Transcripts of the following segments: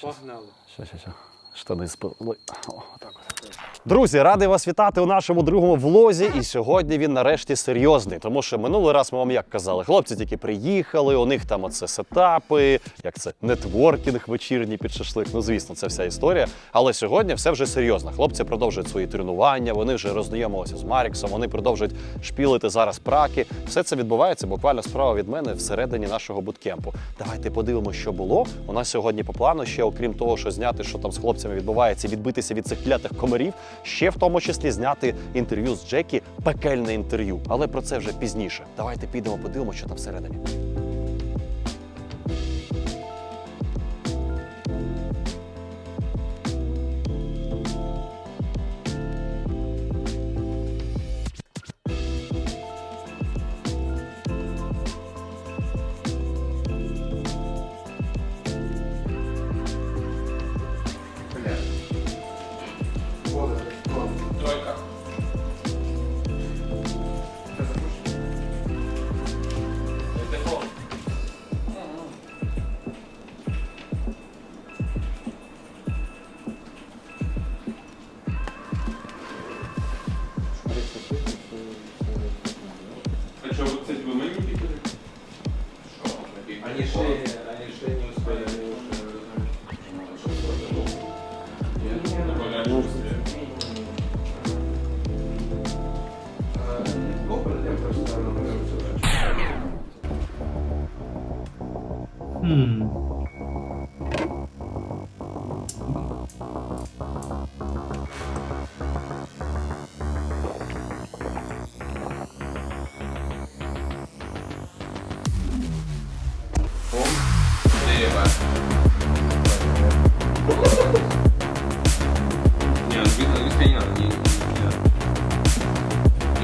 Pornalo. Xa, xa, xa. Штани спали. О. Друзі, радий вас вітати у нашому другому влозі. І сьогодні він нарешті серйозний. Тому що минулий раз ми вам як казали, хлопці тільки приїхали, у них там оце сетапи, як це нетворкінг вечірній під шашлик. Ну звісно, це вся історія. Але сьогодні все вже серйозно. Хлопці продовжують свої тренування, вони вже роззнайомилися з Маріксом, вони продовжують шпілити зараз праки. Все це відбувається буквально справа від мене всередині нашого буткемпу. Давайте подивимося, що було. У нас сьогодні по плану ще, окрім того, що зняти, що там з хлопцями відбувається, відбитися від цих клятих комарів, ще в тому числі зняти інтерв'ю з Джекі, пекельне інтерв'ю. Але про це вже пізніше. Давайте підемо, подивимося, що там всередині. надо.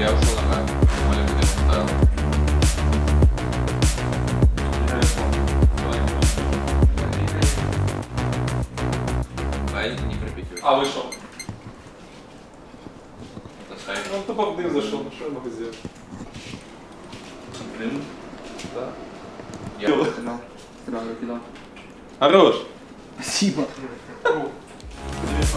Я ушел на камеру. Оля где поставил. Ну, тупо в дим зайшов, ну що я можу зробити? Блин. Да. Я Финал. Финал, финал. Хорош! Спасибо. Есть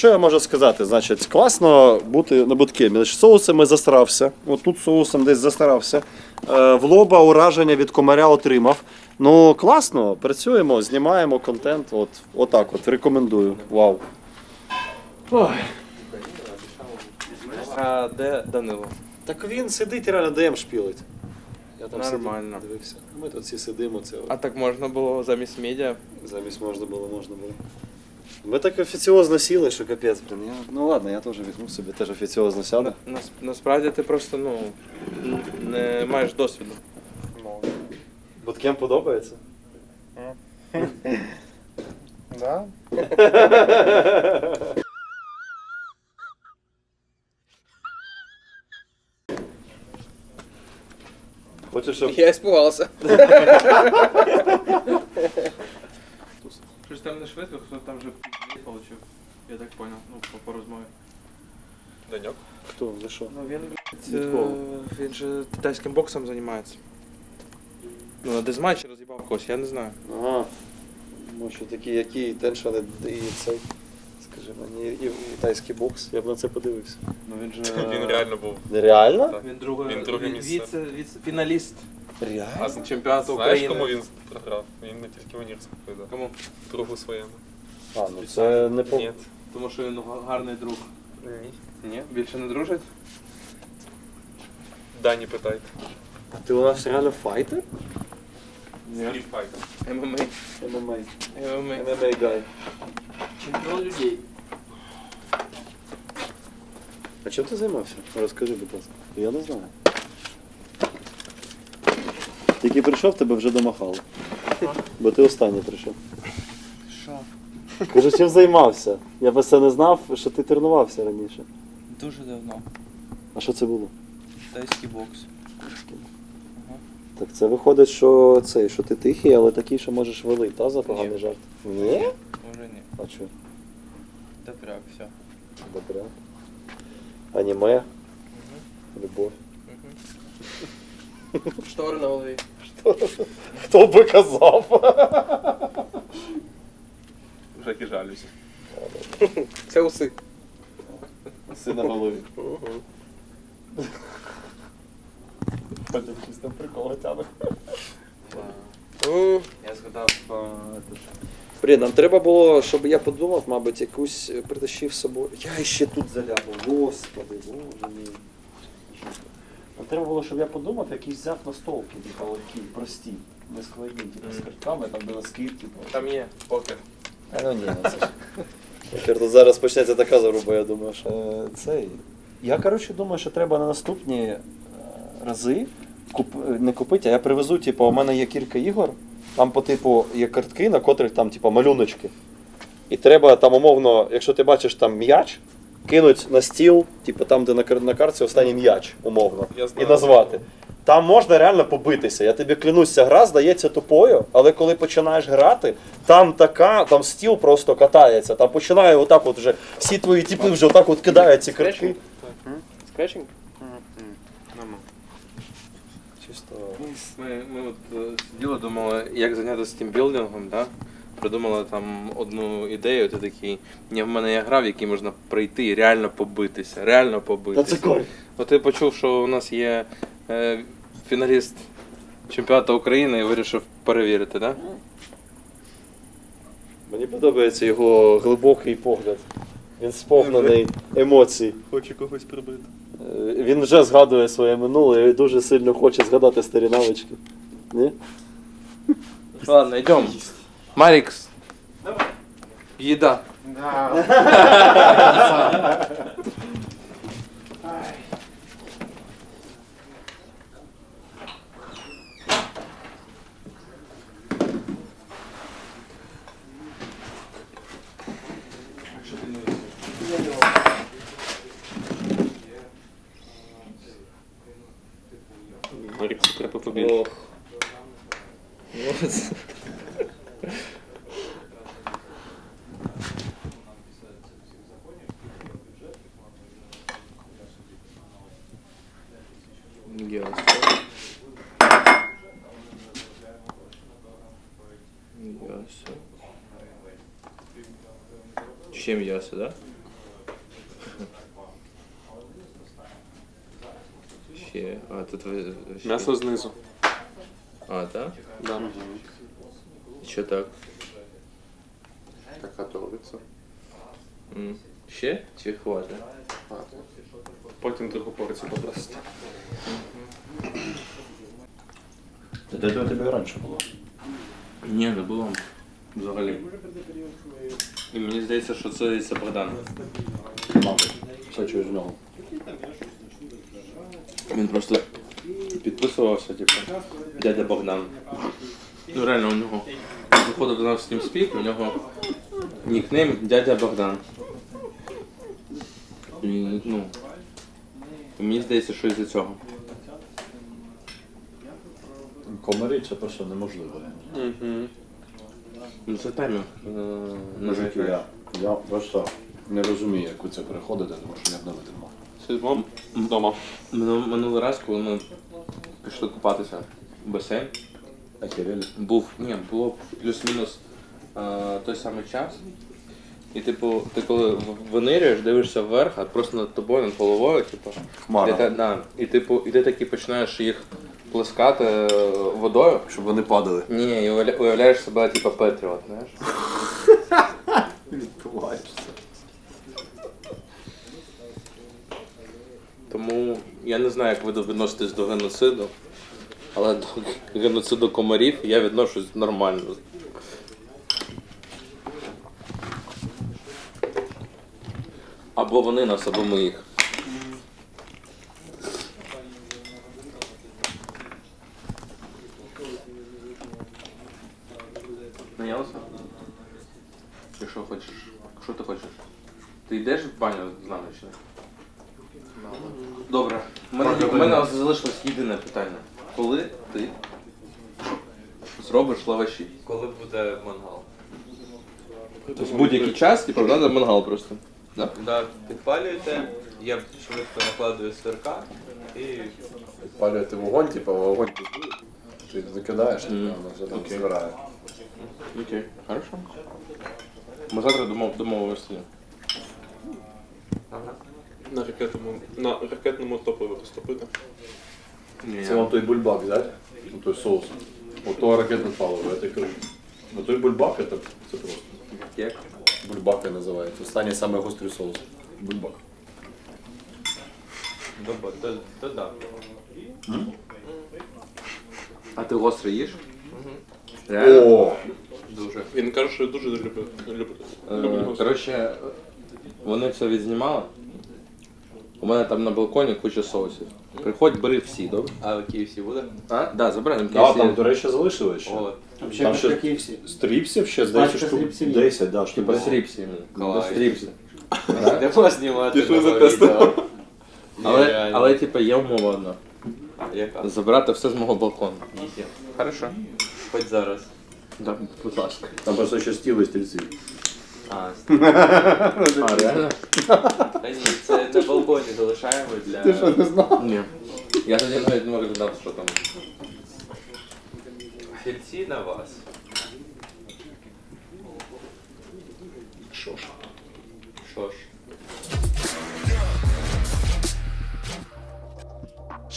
що я можу сказати? Значить, класно бути на буткемі. Значить, соусом я застарався. От тут соусом десь застарався. Е, в лоба ураження від комаря отримав. Ну, класно, працюємо, знімаємо контент. От, отак от, рекомендую. Вау. А де Данило? Так він сидить і реально ДМ шпілить. Я там Нормально. сидів, дивився. Ми тут всі сидимо, це А так можна було замість медіа? замість можна було, можна було. Ми так офіціозно сіли, що капець, блін. Я, ну ладно, я теж візьму собі, теж офіціозно сяду. Нас, насправді ти просто ну не маєш досвіду. Буткем подобається? Да? Хочеш, щоб Я испугался. Щось там не швидко, хто там вже получив. Я так понял, ну, по, по розмові. Даньок. хто? За що? Ну він, Від кого? е, він же китайським боксом займається. Ну, на дезматчі роз'їбав когось, я не знаю. Ага. Може такий, який теншан і цей. Скажи мені, і, і китайський бокс. Я б на це подивився. Ну він же. Він реально був. Нереально? Так. Він друге, Він друге він місце. віце, віце, фіналіст Реально? А з чемпіонату знаєш, України. кому він програв? Він не тільки Ванірську видав. Кому? Другу своєму. А, ну це не по... Ні. Тому що він гарний друг. Ні. Ні? Більше не дружить? Дані питайте. А ти у нас реально файтер? Ні. Fighter. ММА. ММА. ММА. ММА гай. Чемпіон людей. А чим ти займався? Розкажи, будь ласка. Я не знаю. Тільки прийшов, тебе вже домахали. Бо ти останній прийшов. Що? Кажу, чим займався? Я би це не знав, що ти тренувався раніше. Дуже давно. А що це було? Тайський бокс. Так це виходить, що цей, що ти тихий, але такий, що можеш валити, та за поганий Ні. жарт? Ні? Уже ні. А що? Добряк, все. Добре. Аніме. Любов. Штори на голові. Хто би казав? Вже і жалюся. Це уси. Си на голові. Потім якісь там приколи тягне. Я згадав тут. Блін, нам треба було, щоб я подумав, мабуть, якусь е, притащив з собою. Я ще тут заляпав. Господи, боже мій. Нам треба було, щоб я подумав, якийсь взяв настолки, типу, легкі, прості, не складні, типу, з картками, там де носки, типу. Там є покер. А ну ні, ну це ж. Тепер тут зараз почнеться така заруба, я думаю, що. Е, Цей. Я, коротше, думаю, що треба на наступні е, рази куп... не купити, а я привезу, типу, у мене є кілька ігор, там по типу є картки, на котрих там, типу, малюночки. І треба там умовно, якщо ти бачиш там м'яч, кинуть на стіл, типу там, де на, кар- на карті останній м'яч, умовно, Я і назвати. Там можна реально побитися. Я тобі клянусь, ця гра здається тупою, але коли починаєш грати, там така, там стіл просто катається. Там починає отак от вже всі твої типи вже отак от кидають ці картки. Скретчинг? Чисто. Ми, ми от е, сиділи, думали, як зайнятися тімбілдингом, да? Придумали там одну ідею, ти такий, ні, в мене є гра, в якій можна прийти і реально побитися. Реально Та це кайф. От ти почув, що у нас є е, фіналіст чемпіонату України і вирішив перевірити, так? Да? Мені подобається його глибокий погляд. Він сповнений емоцій. Хочу когось прибити. Е, Він вже згадує своє минуле і дуже сильно хоче згадати старі навички. Ні? Ладно, йдемо. Марікс. Їда. Ще м'ясо, да? Ще. А, тут ви. ще- М'ясо знизу. А, так? Да. Що так? Так готовиться. М. Ще? Чи хватить? Потім другу порцію попросити. Де до тебе раніше було? Ні, не було. Взагалі. І мені здається, що це Богдан. Мабуть. Все чуєш нього. Він просто підписувався, типу, дядя Богдан. Ну реально у нього виходив до нас з TeamSpeak, у нього нікнейм дядя Богдан. І, ну, мені здається, що із-за цього. Комарі це просто неможливо. Угу. Ну це таймінг е, на. Я, я просто не розумію, як ви це переходите, тому що я б не витримав. Сидимо вдома. Минул- Минулий раз, коли ми пішли купатися в басейн, Ахерелі. був, ні, було плюс-мінус е, той самий час. І типу, ти коли в- винирюєш, дивишся вверх, а просто над тобою, над головою, типу, Хмара. І, ти, да, і типу, і ти такий починаєш їх плескати е, водою. Щоб вони падали. Ні, і уявляєш себе, типа Петріот, знаєш? Відкуваєшся. Тому я не знаю, як ви відноситесь до геноциду, але до геноциду комарів я відношусь нормально. Або вони нас, або ми їх. Що ти хочеш? Ти йдеш в баню з нами чи не? Добре. У мене, у мене залишилось єдине питання. Коли ти зробиш лаваші? Коли буде мангал? Тобто будь-який час, типу, треба мангал просто. Да? Да, підпалюєте, я швидко накладую сирка і Палювати вогонь, типу, вогонь піздує. Ти закидаєш, Мгм. воно вже там Окей. збирає. Окей, хорошо. Ми завтра домов, домовимося. На ракетному, на ракетному топливі розтопити. Ні, Це вон той бульбак взяти, ну, той соус. Ото ракетне паливо, я так кажу. Ну той бульбак, це, це просто. Як? Бульбака називається. Останній самий гострий соус. Бульбак. доба- до- додав. А ти гостро їш? Реально? О! Дуже. Він каже, що я дуже люблю. Е. Коротше, вони все відзнімали. У мене там на балконі куча соусів. Приходь, бери всі, добре? А KFC буде? А? Да, забираємо А, там, до речі, залишили ще. О, Там ще стріпсів ще, здається, штук 10, да, штук Типа 10. стріпсі. Клас. Стріпсі. не можна знімати Пішли нове за тестом. відео. Але, Нереально. але типа є умова одна. Яка? Забрати все з мого балкону. Ніхі. Хорошо. Хоч зараз. Да, будь ласка. Там просто ще стіли стільці. А, А, реально? та ні, це на балконі залишаємо для... не знав? Ні. Я тоді навіть не розглядав, що там. Фільці на вас. Що ж.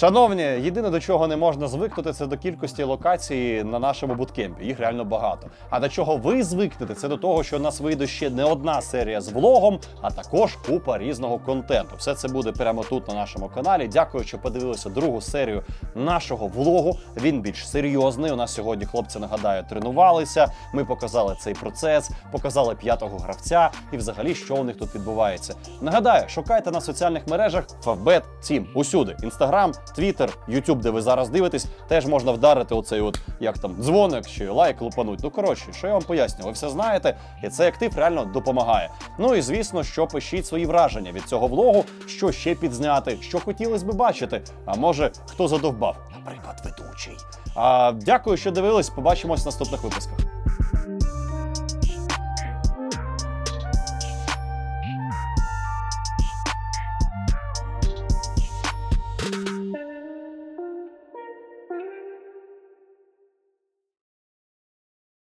Шановні, єдине до чого не можна звикнути, це до кількості локацій на нашому буткемпі. Їх реально багато. А до чого ви звикнете, це до того, що у нас вийде ще не одна серія з влогом, а також купа різного контенту. Все це буде прямо тут на нашому каналі. Дякую, що подивилися другу серію нашого влогу. Він більш серйозний. У нас сьогодні хлопці нагадаю тренувалися. Ми показали цей процес, показали п'ятого гравця і взагалі, що у них тут відбувається. Нагадаю, шукайте на соціальних мережах Favbet Team усюди. Інстаграм, Твіттер, Ютуб, де ви зараз дивитесь, теж можна вдарити оцей от як там дзвоник чи лайк лупануть. Ну коротше, що я вам поясню, ви все знаєте, і цей актив реально допомагає. Ну і звісно, що пишіть свої враження від цього влогу, що ще підзняти, що хотілося би бачити. А може, хто задовбав, наприклад, ведучий. А дякую, що дивились. Побачимось в наступних випусках.